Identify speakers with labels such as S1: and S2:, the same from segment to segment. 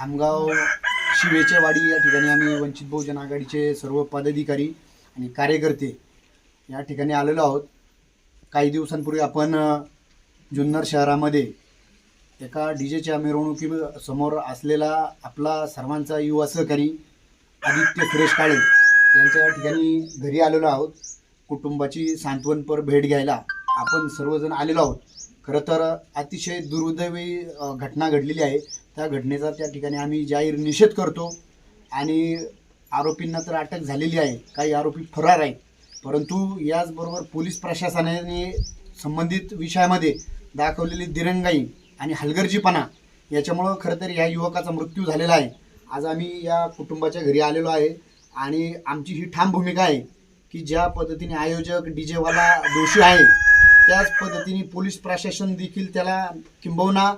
S1: खामगाव वाडी या ठिकाणी आम्ही वंचित बहुजन आघाडीचे सर्व पदाधिकारी आणि कार्यकर्ते या ठिकाणी आलेलो आहोत. काही दिवसांपूर्वी आपण जुन्नर शहरामध्ये एका डी जेच्या मिरवणुकी समोर असलेला आपला सर्वांचा युवा सहकारी आदित्य सुरेश काळे यांच्या या ठिकाणी घरी आलेलो आहोत. कुटुंबाची सांत्वनपर भेट घ्यायला आपण सर्वजण आलेलो आहोत. खरं तर अतिशय दुर्दैवी घटना घडलेली आहे. त्या घटनेचा त्या ठिकाणी आम्ही जाहीर निषेध करतो आणि आरोपींना तर अटक झालेली आहे. काही आरोपी फरार आहेत. परंतु याचबरोबर पोलीस प्रशासनाने संबंधित विषयामध्ये दाखवलेली दिरंगाई आणि हलगर्जीपणा याच्यामुळं खरं तर या युवकाचा मृत्यू झालेला आहे. आज आम्ही या कुटुंबाच्या घरी आलेलो आहे आणि आमची ही ठाम भूमिका आहे की ज्या पद्धतीने आयोजक डी जेवाला दोषी आहे त्याच पद्धतीने पोलीस प्रशासन देखील त्याला किंबहुना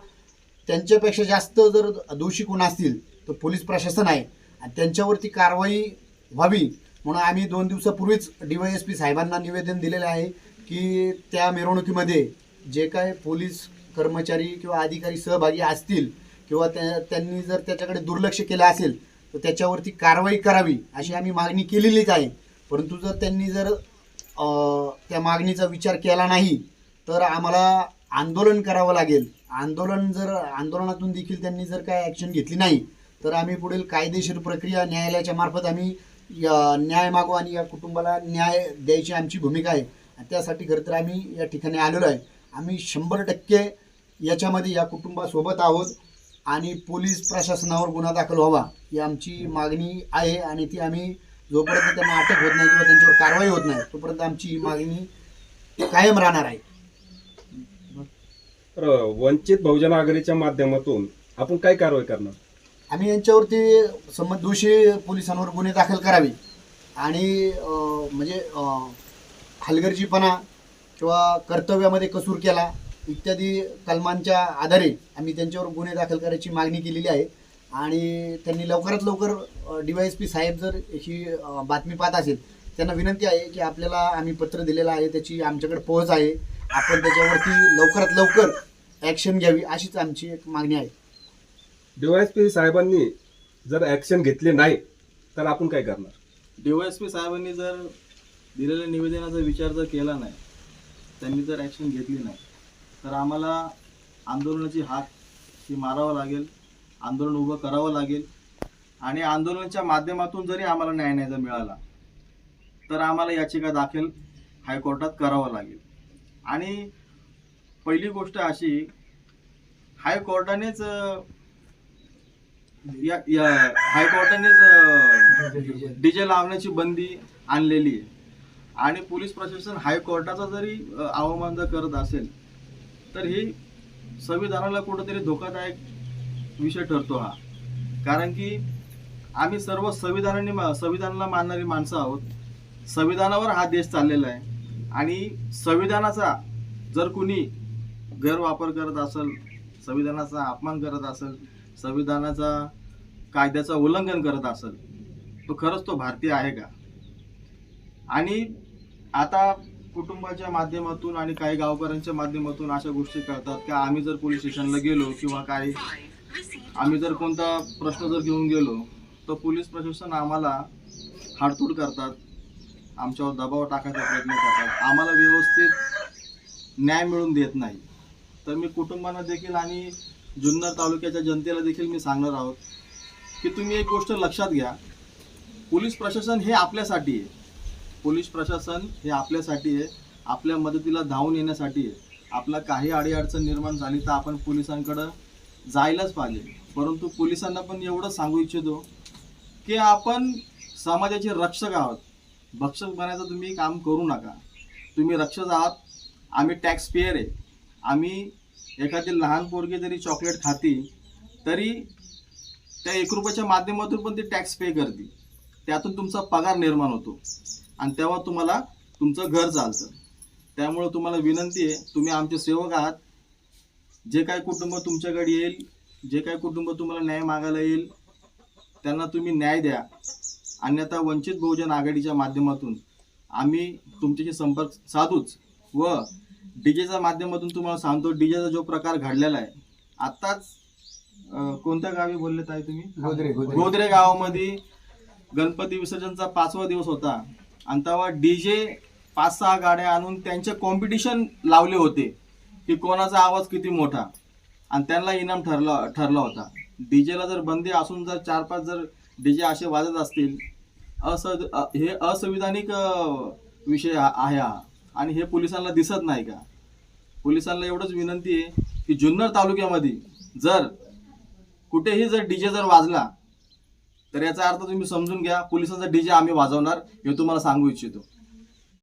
S1: त्यांच्यापेक्षा जास्त जर दोषी कोण असतील तर पोलीस प्रशासन आहे. आणि त्यांच्यावरती कारवाई व्हावी म्हणून आम्ही दोन दिवसापूर्वीच डी वाय एस पी साहेबांना निवेदन दिलेलं आहे की त्या मिरवणुकीमध्ये जे काय पोलीस कर्मचारी किंवा अधिकारी सहभागी असतील किंवा त्या त्यांनी जर त्याच्याकडे दुर्लक्ष केलं असेल तर त्याच्यावरती कारवाई करावी अशी आम्ही मागणी केलेलीच आहे. परंतु जर त्यांनी जर त्या मागणीचा विचार केला नाही तर आम्हाला आंदोलन करावं लागेल. आंदोलन जर आंदोलनातून देखील त्यांनी जर काय ॲक्शन घेतली नाही तर आम्ही पुढील कायदेशीर प्रक्रिया न्यायालयाच्या मार्फत आम्ही या- न्याय मागू आणि या कुटुंबाला न्याय द्यायची आमची भूमिका आहे. आणि त्यासाठी खरं तर आम्ही या ठिकाणी आलेलो आहे. आम्ही शंभर टक्के याच्यामध्ये या कुटुंबासोबत आहोत आणि पोलीस प्रशासनावर गुन्हा दाखल व्हावा ही आमची मागणी आहे आणि ती आम्ही जोपर्यंत त्यांना अटक होत नाही किंवा त्यांच्यावर कारवाई होत नाही तोपर्यंत आमची ही मागणी कायम राहणार आहे.
S2: तर वंचित बहुजन आघाडीच्या माध्यमातून आपण काय कारवाई करणार?
S1: आम्ही यांच्यावरती संबंध दोषी पोलिसांवर गुन्हे दाखल करावे. आणि अं, म्हणजे अं, हलगर्जीपणा किंवा कर्तव्यामध्ये कसूर केला इत्यादी कलमांच्या आधारे आम्ही त्यांच्यावर गुन्हे दाखल करायची मागणी केलेली आहे. आणि त्यांनी लवकरात लवकर डी वाय एस पी साहेब जर ही बातमी पाहत असेल त्यांना विनंती आहे की आपल्याला आम्ही पत्र दिलेलं आहे त्याची आमच्याकडे पोहोच आहे. आपण त्याच्यावरती लवकरात लवकर ॲक्शन घ्यावी अशीच आमची एक मागणी आहे.
S2: डीवायएसपी साहेबांनी जर ऍक्शन घेतली नाही तर आपण काय करणार?
S3: डीवायएसपी साहेबांनी जर दिलेल्या निवेदनाचा विचार जर केला नाही त्यांनी जर ॲक्शन घेतली नाही तर आम्हाला आंदोलनाची हाक ही मारावं लागेल. आंदोलन उभं करावं लागेल. आणि आंदोलनाच्या माध्यमातून जरी आम्हाला न्याय नाही जर मिळाला तर आम्हाला याचिका दाखल हायकोर्टात करावं लागेल. आणि पहिली गोष्ट अशी हायकोर्टानेच या या हायकोर्टानेच डीजे लावण्याची बंदी आणलेली आहे. आणि पोलीस प्रशासन हायकोर्टाचा जरी अवमान जर करत असेल तर ही संविधानाला कुठंतरी धोकादायक विषय ठरतो हा. कारण की आम्ही सर्व संविधानाने मा- संविधानाला मानणारी माणसं आहोत. संविधानावर हा देश चाललेला आहे. आणि संविधानाचा जर कुणी गैरवापर करत असेल संविधानाचा अपमान करत असेल संविधानाचा कायद्याचं उल्लंघन करत असेल तो खरंच तो भारतीय आहे का? आणि आता कुटुंबाच्या माध्यमातून आणि काही गावकऱ्यांच्या माध्यमातून अशा गोष्टी कळतात की आम्ही जर पोलीस स्टेशनला गेलो किंवा काही आम्ही जर कोणता प्रश्न जर घेऊन गेलो तर पोलीस प्रशासन आम्हाला हाडतूड करतात आमच्यावर दबाव टाकायचा प्रयत्न करतात. आम्हाला व्यवस्थित न्याय मिळवून देत नाही. तर मी कुटुंबांना देखील आणि जुन्नर तालुक्याच्या जनतेला देखील मी सांगणार आहोत की तुम्ही एक गोष्ट लक्षात घ्या. पोलीस प्रशासन हे आपल्यासाठी आहे. पोलीस प्रशासन हे आपल्यासाठी आहे. आपल्या मदतीला धावून येण्यासाठी आहे. आपला काही अडीअडचण निर्माण झाली तर आपण पोलिसांकडं जायलाच पाहिजे. परंतु पोलिसांना पण एवढं सांगू इच्छितो की आपण समाजाचे रक्षक आहोत. भक्षक बनायचं तुम्ही काम करू नका. तुम्ही रक्षक आहात. आम्ही टॅक्स पेयर आहे. आम्ही एखादी लहान पोरगी जरी चॉकलेट खाती तरी त्या एक रुपयाच्या माध्यमातून पण ती टॅक्स पे करते. त्यातून तुमचा पगार निर्माण होतो. आणि तेव्हा तुम्हाला तुमचं घर चालतं. त्यामुळं तुम्हाला विनंती आहे तुम्ही आमचे सेवक आहात. जे काय कुटुंब तुमच्याकडे येईल जे काय कुटुंब तुम्हाला न्याय मागायला येईल त्यांना तुम्ही न्याय द्या. अन्यथा वंचित बहुजन आघाडीच्या माध्यमातून आम्ही तुमच्याशी संपर्क साधूच. व डीजेच्या माध्यमातून तुम्हाला सांगतो डीजेचा जो प्रकार घडलेला आहे आत्ताच कोणत्या गावी बोलले ताई तुम्ही?
S1: गोदरे गोदरे.
S3: गोदरे गावामध्ये गणपती विसर्जनचा पाचवा दिवस होता. आणि तेव्हा डीजे पाच सहा गाड्या आणून त्यांचे कॉम्पिटिशन लावले होते. की कोणाचा आवाज किती मोठा? आणि त्यांना इनाम ठरला ठरला होता. डीजेला जर बंदी असून जर चार पाच जर डीजे असे वाजत असतील अस हे असंविधानिक विषय आहे हा. आणि हे पोलिसांना दिसत नाही का? पोलिसांना एवढंच विनंती आहे की जुन्नर तालुक्यामध्ये जर कुठेही जर डीजे जर वाजला तर याचा अर्थ तुम्ही समजून घ्या पोलिसांचा डीजे आम्ही वाजवणार हे तुम्हाला सांगू इच्छितो.